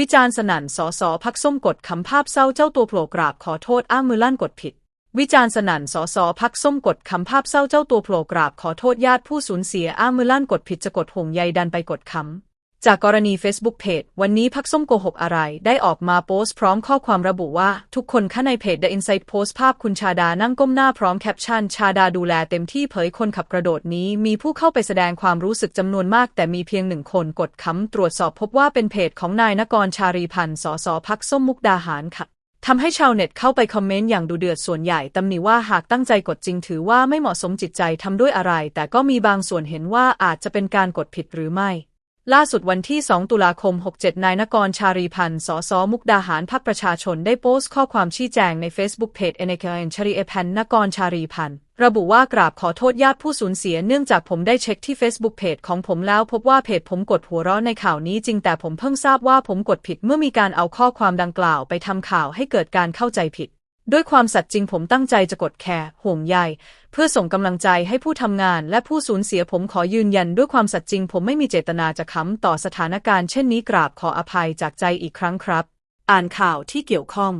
วิจารณ์สนั่นสอสอพักส้มกดคำภาพเศร้าเจ้าตัวโผล่กราบขอโทษอ้างมือลั่นกดผิด วิจารณ์สนั่นสอสอพักส้มกดคำภาพเศร้าเจ้าตัวโผล่กราบขอโทษญาติผู้สูญเสียอ้างมือลั่นกดผิดจะกดห่วงใยดันไปกดคำ จากกรณี Facebook เพจวันนี้พักส้มโกหกอะไร ได้ออกมาโพสต์พร้อมข้อความระบุว่า ทุกคนข้าในเพจ The Insight โพสต์ภาพคุณชาดานั่งก้มหน้าพร้อมแคปชั่น ชาดาดูแลเต็มที่เผยคนขับกระโดดนี้ มีผู้เข้าไปแสดงความรู้สึกจำนวนมาก แต่มีเพียงหนึ่งคนกดคำตรวจสอบพบว่าเป็นเพจของนายนกรชารีพันธ์สสพักส้มมุกดาหารค่ะทำให้ชาวเน็ตเข้าไปคอมเมนต์อย่างดูเดือดส่วนใหญ่ตำหนิว่าหากตั้งใจกดจริงถือว่าไม่เหมาะสมจิตใจทำด้วยอะไร แต่ก็มีบางส่วนเห็นว่าอาจจะเป็นการกดผิดหรือไม่ ล่าสุดวันที่ 2 ตุลาคม 67 นายนกรชารีพันธ์ สส มุกดาหารพักประชาชนได้โพสต์ข้อความชี้แจงใน Facebook เพจเอเนเกนชารีเอพันนกรชารีพันธ์ ระบุว่ากราบขอโทษญาติผู้สูญเสียเนื่องจากผมได้เช็คที่ Facebook เพจของผมแล้วพบว่าเพจผมกดหัวเราะในข่าวนี้จริงแต่ผมเพิ่งทราบว่าผมกดผิดเมื่อมีการเอาข้อความดังกล่าวไปทำข่าวให้เกิดการเข้าใจผิด ด้วยความสัตย์จริงผมตั้งใจจะกดแคร์ห่วงใยเพื่อส่งกำลังใจให้ผู้ทำงาน และผู้สูญเสียผมขอยืนยัน ด้วยความสัตย์จริง ผมไม่มีเจตนาจะค้ำต่อสถานการณ์เช่นนี้กราบขออภัยจากใจอีกครั้งครับ อ่านข่าวที่เกี่ยวข้อง